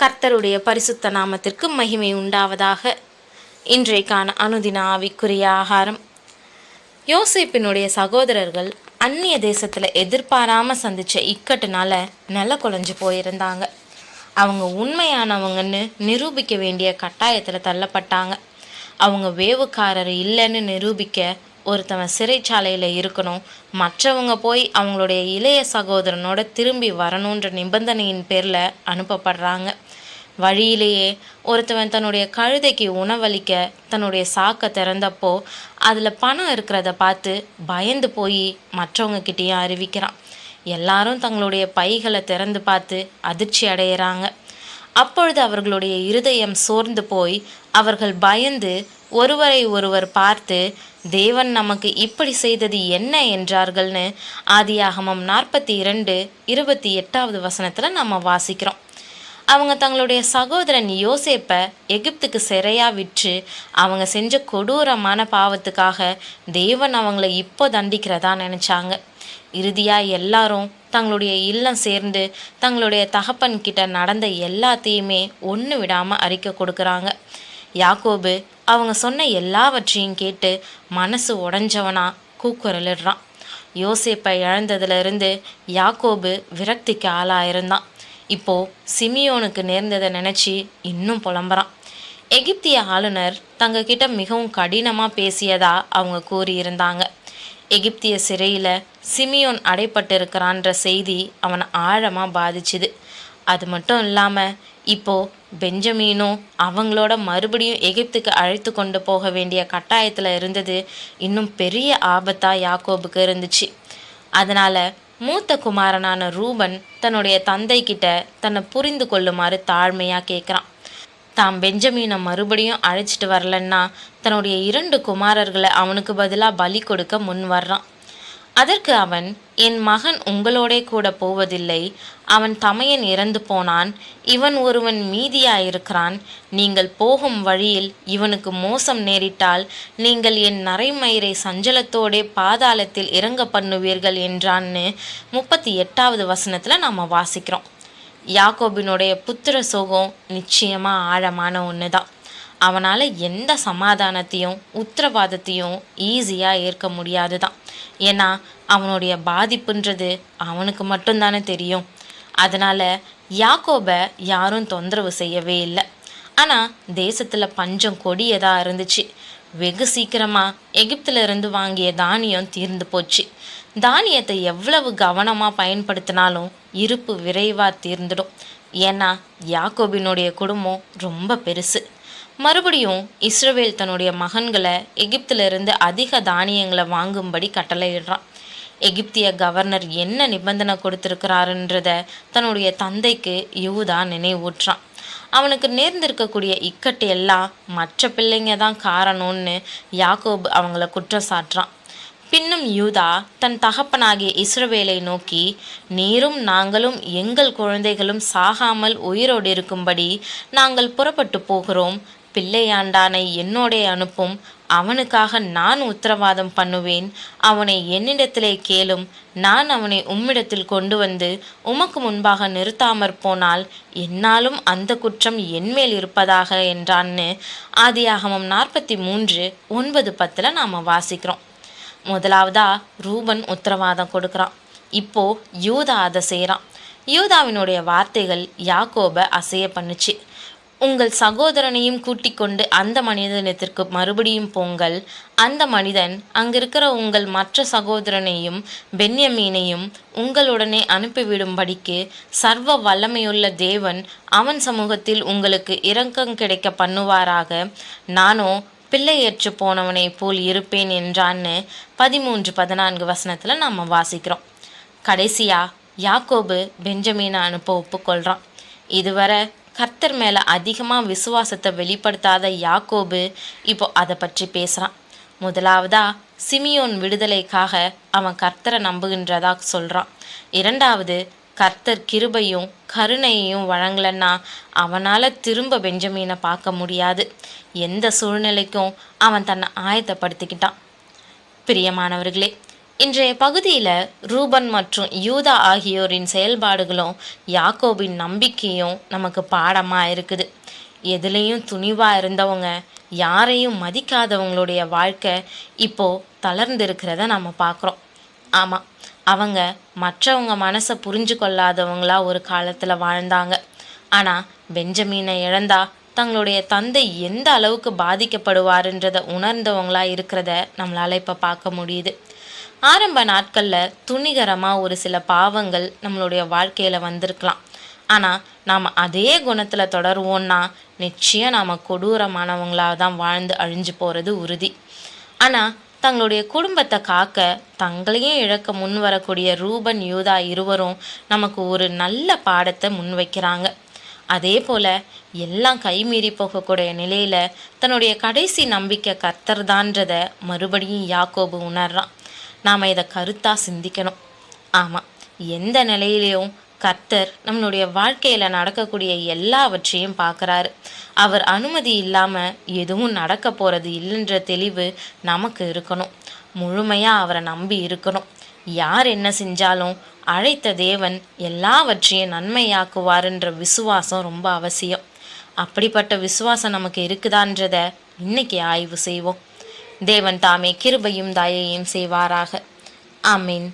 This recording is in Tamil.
கர்த்தருடைய பரிசுத்த நாமத்திற்கு மகிமை உண்டாவதாக. இன்றைக்கான அனுதின ஆவிக்குரிய ஆகாரம். யோசிப்பினுடைய சகோதரர்கள் அந்நிய தேசத்தில் எதிர்பாராமல் சந்தித்த இக்கட்டுனால நல்ல குலைஞ்சு போயிருந்தாங்க. அவங்க உண்மையானவங்கன்னு நிரூபிக்க வேண்டிய கட்டாயத்தில் தள்ளப்பட்டாங்க. அவங்க வேவுக்காரர் இல்லைன்னு நிரூபிக்க ஒருத்தவன் சிறைச்சாலையில் இருக்கணும். மற்றவங்க போய் அவங்களுடைய இளைய சகோதரனோட திரும்பி வரணுன்ற நிபந்தனையின் பேரில் அனுப்பப்படுறாங்க. வழியிலேயே ஒருத்தவன் தன்னுடைய கழுதைக்கு உணவளிக்க தன்னுடைய சாக்கை திறந்தப்போ அதில் பணம் இருக்கிறத பார்த்து பயந்து போய் மற்றவங்கக்கிட்டேயும் அறிவிக்கிறான். எல்லாரும் தங்களுடைய பைகளை திறந்து பார்த்து அதிர்ச்சி அடையிறாங்க. அப்பொழுது அவர்களுடைய இருதயம் சோர்ந்து போய் அவர்கள் பயந்து ஒருவரை ஒருவர் பார்த்து தேவன் நமக்கு இப்படி செய்தது என்ன என்றார்கள்னு ஆதியாகமம் நாற்பத்தி இரண்டு இருபத்தி எட்டாவது வசனத்தில் நம்ம வாசிக்கிறோம். அவங்க தங்களுடைய சகோதரன் யோசேப்பை எகிப்துக்கு சிறையா விற்று அவங்க செஞ்ச கொடூரமான பாவத்துக்காக தேவன் அவங்கள இப்போ தண்டிக்கிறதா நினச்சாங்க. இறுதியாக எல்லாரும் தங்களுடைய இல்லம் சேர்ந்து தங்களுடைய தகப்பன்கிட்ட நடந்த எல்லாத்தையுமே ஒன்று விடாமல் அறிக்கை கொடுக்குறாங்க. யாக்கோபு அவங்க சொன்ன எல்லாவற்றையும் கேட்டு மனசு உடஞ்சவனா கூக்குரலிடுறான். யோசேப்பை இழந்ததுலேருந்து யாக்கோபு விரக்திக்கு ஆளாயிருந்தான். இப்போ சிமியோனுக்கு நேர்ந்ததை நினச்சி இன்னும் புலம்புறான். எகிப்திய ஆளுநர் தங்கக்கிட்ட மிகவும் கடினமாக பேசியதா அவங்க கூறியிருந்தாங்க. எகிப்திய சிறையில் சிமியோன் அடைப்பட்டிருக்கிறான்ற செய்தி அவனை ஆழமாக பாதிச்சுது. அது மட்டும் இல்லாமல் இப்போ பெஞ்சமீனும் அவங்களோட மறுபடியும் எகிப்துக்கு அழைத்து கொண்டு போக வேண்டிய கட்டாயத்தில் இருந்தது இன்னும் பெரிய ஆபத்தாக யாக்கோபுக்கு இருந்துச்சு. அதனால் மூத்த குமாரனான ரூபன் தன்னுடைய தந்தைக்கிட்ட தன்னை புரிந்து கொள்ளுமாறு தாழ்மையாக கேட்குறான் தாம் பெஞ்சமீனை மறுபடியும் அழைச்சிட்டு வரலன்னா தன்னுடைய இரண்டு குமாரர்களை அவனுக்கு பதிலாக பலி கொடுக்க முன் வர்றான். அதற்கு அவன் என் மகன் உங்களோடே கூட போவதில்லை. அவன் தமையன் இறந்து போனான். இவன் ஒருவன் மீதியாயிருக்கிறான். நீங்கள் போகும் வழியில் இவனுக்கு மோசம் நேரிட்டால் நீங்கள் என் நரைமயிரை சஞ்சலத்தோடே பாதாளத்தில் இறங்க பண்ணுவீர்கள் என்றான்னு முப்பத்தி எட்டாவது வசனத்தில் நாம் வாசிக்கிறோம். யாக்கோபினுடைய புத்திர சோகம் நிச்சயமாக ஆழமான ஒன்று தான் அவனால் எந்த சமாதானத்தையும் உத்தரவாதத்தையும் ஈஸியாக ஏற்க முடியாது தான் ஏன்னா அவனுடைய பாதிப்புன்றது அவனுக்கு மட்டும்தானே தெரியும். அதனால் யாக்கோபை யாரும் தொந்தரவு செய்யவே இல்லை. ஆனால் தேசத்தில் பஞ்சம் கொடியதாக இருந்துச்சு. வெகு சீக்கிரமாக எகிப்திலிருந்து வாங்கிய தானியம் தீர்ந்து போச்சு. தானியத்தை எவ்வளவு கவனமாக பயன்படுத்தினாலும் இருப்பு விரைவாக தீர்ந்துடும். ஏன்னா யாக்கோபினுடைய குடும்பம் ரொம்ப பெருசு. மறுபடியும் இஸ்ரவேல் தன்னுடைய மகன்களை எகிப்திலிருந்து அதிக தானியங்களை வாங்கும்படி கட்டளையிடுறான். எகிப்திய கவர்னர் என்ன நிபந்தனை கொடுத்துருக்கிறாருன்றத தன்னுடைய தந்தைக்கு யூதா நினைவூட்டுறான். அவனுக்கு நேர்ந்திருக்கக்கூடிய இக்கட்டு எல்லாம் மற்ற பிள்ளைங்க தான் காரணம்னு யாக்கோபு அவங்கள குற்றம் சாட்டுறான் பின்னும் யூதா தன் தகப்பனாகிய இஸ்ரவேலை நோக்கி நீரும் நாங்களும் எங்கள் குழந்தைகளும் சாகாமல் உயிரோடு இருக்கும்படி நாங்கள் புறப்பட்டு போகிறோம். பிள்ளையாண்டானை என்னோடே அனுப்பும். அவனுக்காக நான் உத்தரவாதம் பண்ணுவேன். அவனை என்னிடத்திலே கேளும். நான் அவனை உம்மிடத்தில் கொண்டு வந்து உமக்கு முன்பாக நிறுத்தாமற் போனால் என்னாலும் அந்த குற்றம் என்மேல் இருப்பதாக என்றான்னு ஆதியாகமம் நாற்பத்தி மூன்று ஒன்பது பத்தில் நாம் வாசிக்கிறோம். முதலாவதா ரூபன் உத்தரவாதம் கொடுக்குறான். இப்போ யூதா அதை செய்கிறான் யூதாவினுடைய வார்த்தைகள் யாக்கோபை அசைய பண்ணுச்சு. உங்கள் சகோதரனையும் கூட்டிக் கொண்டு அந்த மனிதனத்திற்கு மறுபடியும் போங்கள். அந்த மனிதன் அங்கிருக்கிற உங்கள் மற்ற சகோதரனையும் பென்யமீனையும் உங்களுடனே அனுப்பிவிடும்படிக்கு சர்வ வல்லமையுள்ள தேவன் அவன் சமூகத்தில் உங்களுக்கு இரக்கம் கிடைக்க பண்ணுவாராக. நானோ பிள்ளையேற்று போனவனை போல் இருப்பேன் என்றான்னு பதிமூன்று பதினான்கு வசனத்தில் நம்ம வாசிக்கிறோம். கடைசியாக யாக்கோபு பெஞ்சமீனை அனுப்ப ஒப்புக்கொள்கிறான் இதுவரை கர்த்தர் மேலே அதிகமாக விசுவாசத்தை வெளிப்படுத்தாத யாக்கோபு இப்போ அதை பற்றி பேசுகிறான் முதலாவதா சிமியோன் விடுதலைக்காக அவன் கர்த்தரை நம்புகின்றதா சொல்கிறான் இரண்டாவது கர்த்தர் கிருபையும் கருணையையும் வழங்கலன்னா அவனால் திரும்ப பெஞ்சமீனை பார்க்க முடியாது. எந்த சூழ்நிலைக்கும் அவன் தன்னை ஆயத்தப்படுத்திக்கிட்டான். பிரியமானவர்களே இன்றைய பகுதியில் ரூபன் மற்றும் யூதா ஆகியோரின் செயல்பாடுகளும் யாக்கோபின் நம்பிக்கையும் நமக்கு பாடமாக இருக்குது. எதுலேயும் துணிவாக இருந்தவங்க யாரையும் மதிக்காதவங்களுடைய வாழ்க்கை இப்போது தளர்ந்திருக்கிறத நம்ம பார்க்குறோம் ஆமாம் அவங்க மற்றவங்க மனசை புரிஞ்சு கொள்ளாதவங்களா ஒரு காலத்தில் வாழ்ந்தாங்க. ஆனால் பெஞ்சமீனை இழந்தா தங்களுடைய தந்தை எந்த அளவுக்கு பாதிக்கப்படுவாருன்றதை உணர்ந்தவங்களா இருக்கிறத நம்மளால் இப்போ பார்க்க முடியுது. ஆரம்ப நாட்களில் துணிகரமாக ஒரு சில பாவங்கள் நம்மளுடைய வாழ்க்கையில் வந்திருக்கலாம். ஆனால் நாம் அதே குணத்தில் தொடருவோன்னா நிச்சயம் நாம் கொடூரமானவங்களாக தான் வாழ்ந்து அழிஞ்சு போகிறது உறுதி. ஆனால் தங்களுடைய குடும்பத்தை காக்க தங்களையும் இழக்க முன் வரக்கூடிய ரூபன் யூதா இருவரும் நமக்கு ஒரு நல்ல பாடத்தை முன்வைக்கிறாங்க அதே போல் எல்லாம் கைமீறி போகக்கூடிய நிலையில் தன்னுடைய கடைசி நம்பிக்கை கர்த்தர்தான்றத மறுபடியும் யாக்கோபு உணர்றான். நாம் இதை கருத்தாக சிந்திக்கணும். ஆமாம் எந்த நிலையிலையும் கர்த்தர் நம்மளுடைய வாழ்க்கையில் நடக்கக்கூடிய எல்லாவற்றையும் பார்க்குறாரு. அவர் அனுமதி இல்லாமல் எதுவும் நடக்க போகிறது இல்லைன்ற தெளிவு நமக்கு இருக்கணும். முழுமையாக அவரை நம்பி இருக்கணும். யார் என்ன செஞ்சாலும் அழைத்த தேவன் எல்லாவற்றையும் நன்மையாக்குவாருன்ற விசுவாசம் ரொம்ப அவசியம். அப்படிப்பட்ட விசுவாசம் நமக்கு இருக்குதான்றத இன்னைக்கு ஆய்வு செய்வோம். தேவன் தாமே கிருபையும் தயையும் செய்வாராக. ஆமீன்.